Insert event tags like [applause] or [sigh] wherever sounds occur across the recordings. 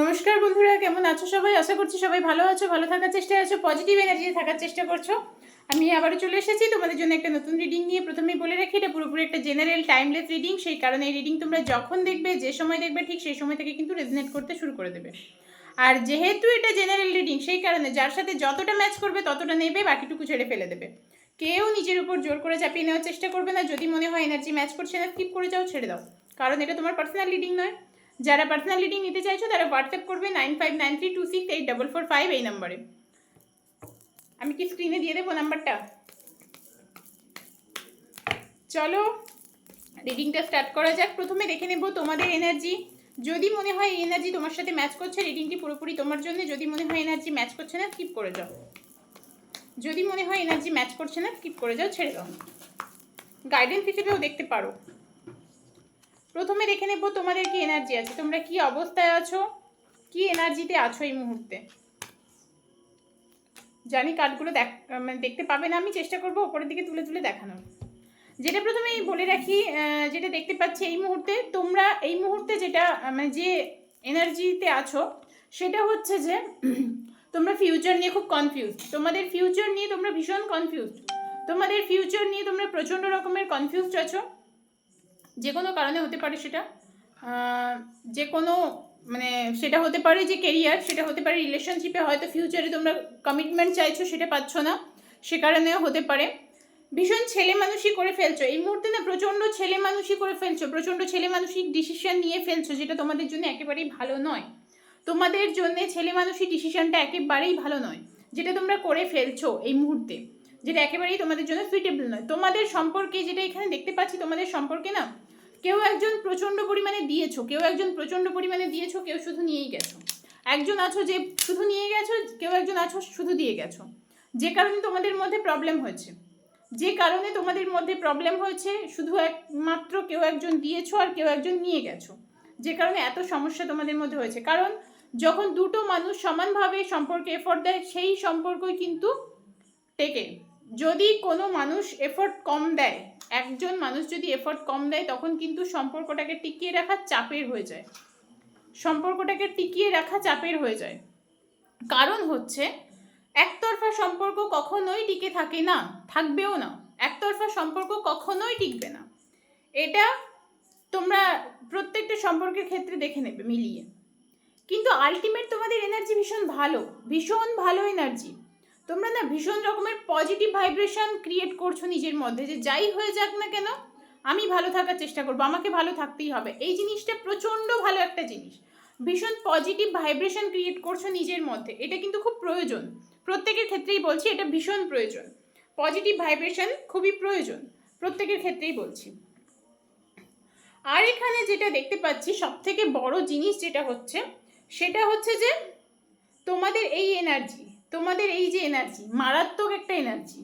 নমস্কার বন্ধুরা, কেমন আছো সবাই? আশা করছি সবাই ভালো আছো, ভালো থাকার চেষ্টায় আছো পজিটিভ এনার্জি থাকার চেষ্টা করছ। আমি আবারও চলে এসেছি, তোমাদের জন্য একটা নতুন রিডিং নিয়ে। প্রথমেই বলে রাখি, এটা পুরোপুরি একটা জেনারেল টাইমলেস রিডিং সেই কারণে এই রিডিং তোমরা যখন দেখবে, যে সময় দেখবে, ঠিক সেই সময় থেকে কিন্তু রেজনেট করতে শুরু করে দেবে। আর যেহেতু এটা জেনারেল রিডিং সেই কারণে যার সাথে যতটা ম্যাচ করবে, ততটা নেবে, বাকিটুকু ছেড়ে ফেলে দেবে। কেউ নিজের উপর জোর করে চাপিয়ে নেওয়ার চেষ্টা করবে না। যদি মনে হয় এনার্জি ম্যাচ করছে না স্কিপ করে যাও, ছেড়ে দাও। কারণ এটা তোমার পার্সোনাল রিডিং নয়। যারা পার্সোনাল রিডিং নিতে চাইছো তারা হোয়াটসঅ্যাপ করবে nine five nine three two six eight double four five এই নাম্বারে আমি কি স্ক্রিনে দিয়ে দেবো নাম্বারটা চলো রিডিংটা স্টার্ট করা যাক। প্রথমে দেখে নেব তোমাদের এনার্জি যদি মনে হয় এই এনার্জি তোমার সাথে ম্যাচ করছে রিডিংটি পুরোপুরি তোমার জন্য। যদি মনে হয় এনার্জি ম্যাচ করছে না স্কিপ করে যাও। যদি মনে হয় এনার্জি ম্যাচ করছে না স্কিপ করে যাও, ছেড়ে দাও। গাইডেন্স হিসেবেও দেখতে পারো। প্রথমে দেখে নেব তোমাদের কি এনার্জি আছে। তোমরা কি অবস্থায় আছো? কি এনার্জিতে আছো এই মুহূর্তে? জানি কার্ডগুলো দেখ মানে দেখতে পাবে না, আমি চেষ্টা করব ওপরের দিকে তুলে তুলে দেখানোর। যেটা প্রথমে বলে রাখি যেটা দেখতে পাচ্ছি এই মুহূর্তে, তোমরা এই মুহূর্তে যেটা মানে যে এনার্জিতে আছো, সেটা হচ্ছে যে, তোমরা ফিউচার নিয়ে খুব কনফিউজ তোমাদের ফিউচার নিয়ে তোমরা ভীষণ কনফিউজ তোমাদের ফিউচার নিয়ে তোমরা প্রচণ্ড রকমের কনফিউজড আছো। যে কোনো কারণে হতে পারে সেটা। যে কোনো মানে সেটা হতে পারে যে কেরিয়ার সেটা হতে পারে রিলেশনশিপে হয়তো ফিউচারে তোমরা কমিটমেন্ট চাইছো, সেটা পাচ্ছ না, সে কারণেও হতে পারে। ভীষণ ছেলে মানুষই করে ফেলছো। এই মুহূর্তে না প্রচণ্ড ছেলে মানুষই করে ফেলছো, প্রচণ্ড ছেলে মানুষই ডিসিশন নিয়ে ফেলছো, যেটা তোমাদের জন্য একেবারেই ভালো নয়। তোমাদের জন্য ছেলে মানুষই ডিসিশনটা একেবারেই ভালো নয়, যেটা তোমরা করে ফেলছো এই মুহূর্তে। যেটা একেবারেই তোমাদের জন্য সুইটেবল নয়। তোমাদের সম্পর্কে যেটা এখানে দেখতে পাচ্ছি, তোমাদের সম্পর্কে না কেউ একজন প্রচণ্ড পরিমাণে দিয়েছ, কেউ একজন প্রচণ্ড পরিমাণে দিয়েছ, কেউ শুধু নিয়েই গেছো। একজন আছো যে শুধু নিয়ে গেছো, কেউ একজন আছো শুধু দিয়ে গেছো। যে কারণে তোমাদের মধ্যে প্রবলেম হয়েছে। যে কারণে তোমাদের মধ্যে প্রবলেম হয়েছে, শুধু একমাত্র কেউ একজন দিয়েছ আর কেউ একজন নিয়ে গেছো। যে কারণে এত সমস্যা তোমাদের মধ্যে হয়েছে। কারণ যখন দুটো মানুষ সমানভাবে সম্পর্কে এফোর্ট দেয়, সেই সম্পর্কই কিন্তু টেকে। যদি কোনো মানুষ এফোর্ট কম দেয় একজন মানুষ যদি এফোর্ট কম দেয়, তখন কিন্তু সম্পর্কটাকে টিকিয়ে রাখা চাপের হয়ে যায়। সম্পর্কটাকে টিকিয়ে রাখা চাপের হয়ে যায়। কারণ হচ্ছে, একতরফা সম্পর্ক কখনোই টিকে থাকে না, থাকবেও না। একতরফা সম্পর্ক কখনোই টিকবে না। এটা তোমরা প্রত্যেকটা সম্পর্কের ক্ষেত্রে দেখে নেবে, মিলিয়ে। কিন্তু আলটিমেট তোমাদের এনার্জি ভীষণ ভালো ভীষণ ভালো এনার্জি তোমরা না ভীষণ রকমের পজিটিভ ভাইব্রেশন ক্রিয়েট করছ নিজের মধ্যে যে যাই হয়ে যাক না কেন, আমি ভালো থাকার চেষ্টা করব, আমাকে ভালো থাকতেই হবে। এই জিনিসটা প্রচণ্ড ভালো একটা জিনিস। ভীষণ পজিটিভ ভাইব্রেশন ক্রিয়েট করছ নিজের মধ্যে, এটা কিন্তু খুব প্রয়োজন। প্রত্যেকের ক্ষেত্রেই বলছি এটা ভীষণ প্রয়োজন। পজিটিভ ভাইব্রেশন খুবই প্রয়োজন, প্রত্যেকের ক্ষেত্রেই বলছি। আর এখানে যেটা দেখতে পাচ্ছি সব থেকে বড় জিনিস যেটা হচ্ছে, সেটা হচ্ছে যে তোমাদের এই এনার্জি তোমাদের এই যে এনার্জি মারাত্মক একটা এনার্জি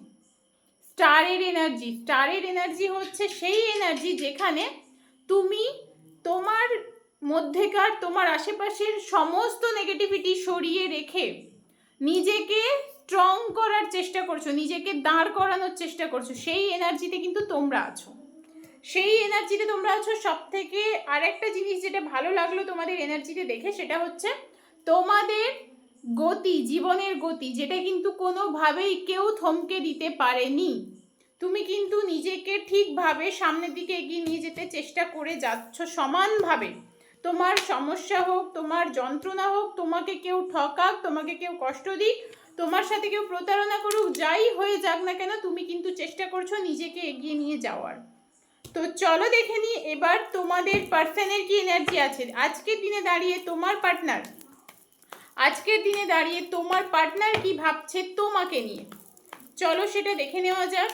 স্টারের এনার্জি স্টারের এনার্জি হচ্ছে সেই এনার্জি যেখানে তুমি তোমার মধ্যেকার, তোমার আশেপাশের সমস্ত নেগেটিভিটি সরিয়ে রেখে নিজেকে স্ট্রং করার চেষ্টা করছ, নিজেকে দাঁড় করানোর চেষ্টা করছ, সেই এনার্জিতে কিন্তু তোমরা আছো। সেই এনার্জিতে তোমরা আছো সব থেকে আরেকটা জিনিস যেটা ভালো লাগল তোমাদের এনার্জিতে দেখে, সেটা হচ্ছে তোমাদের গতি, জীবনের গতি, যেটা কিন্তু কোনোভাবেই কেউ থমকে দিতে পারেনি। তুমি কিন্তু নিজেকে ঠিকভাবে সামনের দিকে এগিয়ে নিয়ে যেতে চেষ্টা করে যাচ্ছ সমানভাবে। তোমার সমস্যা হোক, তোমার যন্ত্রণা হোক, তোমাকে কেউ ঠকাক, তোমাকে কেউ কষ্ট দিক, তোমার সাথে কেউ প্রতারণা করুক, যাই হয়ে যাক না কেন, তুমি কিন্তু চেষ্টা করছ নিজেকে এগিয়ে নিয়ে যাওয়ার। তো চলো দেখে নিই, এবার তোমাদের পার্সনের কি এনার্জি আছে। আজকের দিনে দাঁড়িয়ে তোমার পার্টনার আজকের দিনে দাঁড়িয়ে তোমার পার্টনার কি ভাবছে তোমাকে নিয়ে? চলো সেটা দেখে নেওয়া যাক।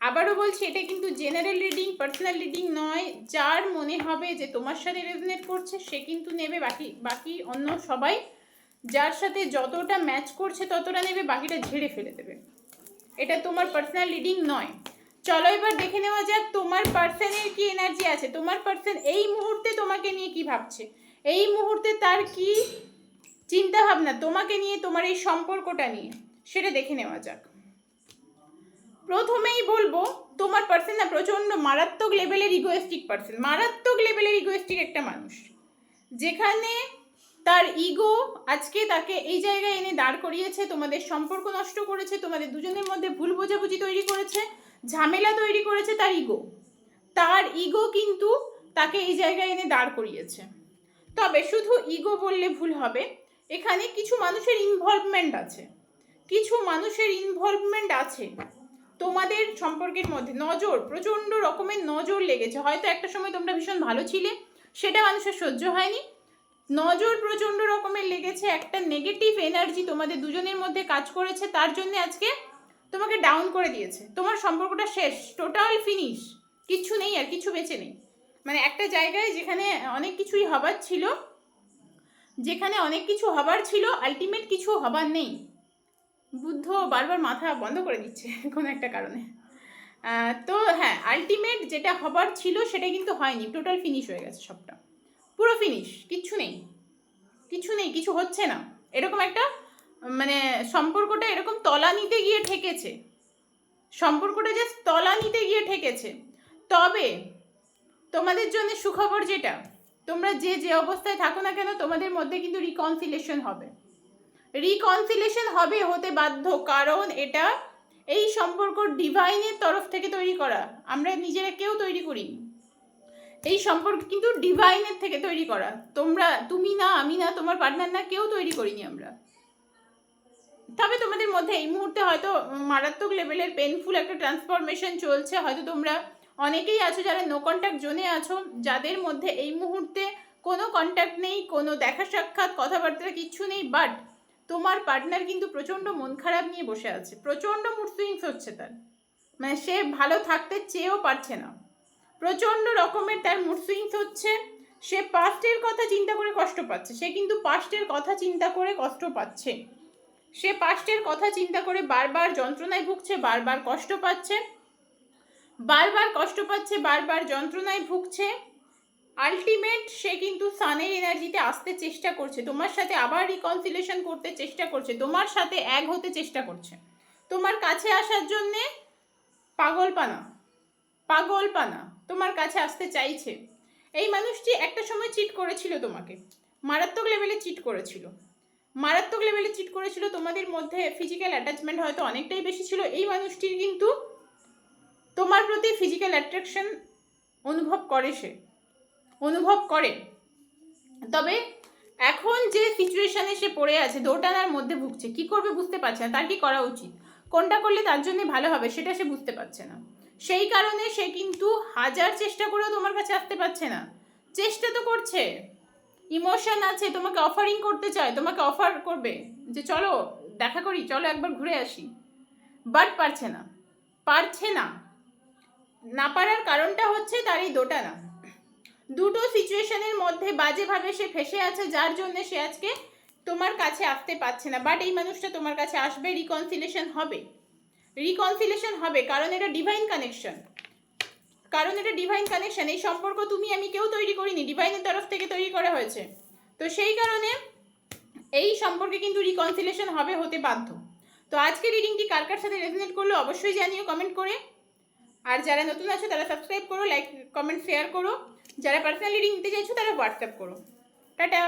আবারও বলছি, এটা কিন্তু জেনারেল রিডিং পার্সোনাল রিডিং নয়। যার মনে হবে যে তোমার সাথে রেজনেট করছে, সে কিন্তু নেবে। বাকি বাকি অন্য সবাই যার সাথে যতটা ম্যাচ করছে, ততটা নেবে। বাকিটা ঝেড়ে ফেলে দেবে। এটা তোমার পার্সোনাল রিডিং নয়। চলো এবার দেখে নেওয়া যাক, তোমার পার্সনের কি এনার্জি আছে? তোমার পার্সন এই মুহূর্তে তোমাকে নিয়ে কি ভাবছে? এই মুহূর্তে তার কি চিন্তা ভাবনা তোমাকে নিয়ে, তোমার এই সম্পর্কটা নিয়ে, সেটা দেখে নেওয়া যাক। প্রথমেই বলব, তোমার পার্সন না প্রচণ্ড মারাত্মক লেভেলের ইগোয়েস্টিক পার্সন মারাত্মক লেভেলের ইগোয়েস্টিক একটা মানুষ। যেখানে তার ইগো আজকে তাকে এই জায়গায় এনে দাঁড় করিয়েছে, তোমাদের সম্পর্ক নষ্ট করেছে, তোমাদের দুজনের মধ্যে ভুল বোঝাবুঝি তৈরি করেছে, ঝামেলা তৈরি করেছে তার ইগো তার ইগো কিন্তু তাকে এই জায়গায় এনে দাঁড় করিয়েছে। তবে শুধু ইগো বললে ভুল হবে এখানে কিছু মানুষের ইনভলভমেন্ট আছে। কিছু মানুষের ইনভলভমেন্ট আছে। তোমাদের সম্পর্কের মধ্যে নজর, প্রচণ্ড রকমের নজর লেগেছে। হয়তো একটা সময় তোমরা ভীষণ ভালো ছিলে, সেটা মানুষের সহ্য হয়নি। নজর প্রচণ্ড রকমের লেগেছে, একটা নেগেটিভ এনার্জি তোমাদের দুজনের মধ্যে কাজ করেছে, তার জন্য আজকে তোমাকে ডাউন করে দিয়েছে। তোমার সম্পর্কটা শেষ টোটাল ফিনিশ কিচ্ছু নেই আর কিছু বেঁচে নেই। মানে একটা জায়গায় যেখানে অনেক কিছুই হবার ছিল যেখানে অনেক কিছু হবার ছিল আলটিমেট কিছু হবার নেই। বুদ্ধ বারবার মাথা বন্ধ করে দিচ্ছে [laughs] কোনো একটা কারণে। তো হ্যাঁ আলটিমেট যেটা হবার ছিল সেটা কিন্তু হয়নি টোটাল ফিনিশ হয়ে গেছে সবটা। পুরো ফিনিশ কিচ্ছু নেই। কিছু নেই, কিছু হচ্ছে না। এরকম একটা মানে সম্পর্কটা এরকম তলা নিতে গিয়ে ঠেকেছে। সম্পর্কটা জাস্ট তলা নিতে গিয়ে ঠেকেছে। তবে তোমাদের জন্য সুখবর যেটা তোমরা যে যে অবস্থায় থাকো না কেন, তোমাদের মধ্যে কিন্তু রিকনসিলেশন হবে। রিকনসিলেশন হবে হতে বাধ্য, কারণ এটা এই সম্পর্ক ডিভাইনের তরফ থেকে তৈরি করা। আমরা নিজেরা কেউ তৈরি করিনি এই সম্পর্ক কিন্তু ডিভাইনের থেকে তৈরি করা। তোমরা, তুমি না, আমি না, তোমার পার্টনার না, কেউ তৈরি করিনি আমরা। তবে তোমাদের মধ্যে এই মুহূর্তে হয়তো মারাত্মক লেভেলের পেনফুল একটা ট্রান্সফরমেশন চলছে। হয়তো তোমরা অনেকেই আছো যারা নো কন্ট্যাক্ট জোনে আছো, যাদের মধ্যে এই মুহূর্তে কোনো কন্ট্যাক্ট নেই, কোনো দেখা সাক্ষাৎ, কথাবার্তা কিচ্ছু নেই বাট তোমার পার্টনার কিন্তু প্রচণ্ড মন খারাপ নিয়ে বসে আছে। প্রচণ্ড মুড সুইংস হচ্ছে তার। মানে সে ভালো থাকতে চেয়েও পারছে না। প্রচণ্ড রকমের তার মুড সুইংস হচ্ছে। সে পাস্টের কথা চিন্তা করে কষ্ট পাচ্ছে। সে কিন্তু পাস্টের কথা চিন্তা করে কষ্ট পাচ্ছে। সে পাস্টের কথা চিন্তা করে বারবার যন্ত্রণায় ভুগছে, বারবার কষ্ট পাচ্ছে। বারবার কষ্ট পাচ্ছে, বারবার যন্ত্রণায় ভুগছে। আলটিমেট সে কিন্তু সানের এনার্জিতে আসতে চেষ্টা করছে। তোমার সাথে আবার রিকনসিলেশন করতে চেষ্টা করছে। তোমার সাথে এক হতে চেষ্টা করছে। তোমার কাছে আসার জন্যে পাগলপানা পাগলপানা তোমার কাছে আসতে চাইছে। এই মানুষটি একটা সময় চিট করেছিল তোমাকে। মারাত্মক লেভেলে চিট করেছিল। মারাত্মক লেভেলে চিট করেছিল। তোমাদের মধ্যে ফিজিক্যাল অ্যাটাচমেন্ট হয়তো অনেকটাই বেশি ছিল। এই মানুষটির কিন্তু তোমার প্রতি ফিজিক্যাল অ্যাট্রাকশন অনুভব করে সে। অনুভব করে। তবে এখন যে সিচুয়েশানে সে পড়ে আছে, দোটানার মধ্যে ভুগছে। কি করবে বুঝতে পারছে না, তার কি করা উচিত? কোনটা করলে তার জন্য ভালো হবে, সেটা সে বুঝতে পারছে না। সেই কারণে সে কিন্তু হাজার চেষ্টা করেও তোমার কাছে আসতে পারছে না। চেষ্টা তো করছে। ইমোশন আছে, তোমাকে অফারিং করতে চায়, তোমাকে অফার করবে যে, চলো, দেখা করি, চলো একবার ঘুরে আসি। বাট পারছে না। পারছে না। না পারার কারণটা হচ্ছে তার এই দোটানা দুটো সিচুয়েশনের মধ্যে বাজেভাবে সে ফেসে আছে, যার জন্য সে আজকে তোমার কাছে আসতে পারছে না। বাট এই মানুষটা তোমার কাছে আসবে রিকনসিলেশন হবে। রিকনসিলেশন হবে, কারণ এটা ডিভাইন কানেকশন কারণ এটা ডিভাইন কানেকশন এই সম্পর্ক তুমি, আমি কেউ তৈরি করিনি ডিভাইনের তরফ থেকে তৈরি করা হয়েছে। তো সেই কারণে এই সম্পর্কে কিন্তু রিকনসিলেশন হবে হতে বাধ্য। তো আজকে রিডিংটি কার কার সাথে রেজনেট করল, অবশ্যই জানিও কমেন্ট করে। আর যারা নতুন আছো, তারা সাবস্ক্রাইব করো লাইক কমেন্ট শেয়ার করো। যারা পার্সোনালি রিডিং নিতে চাইছো, তারা হোয়াটসঅ্যাপ করো। টাটা!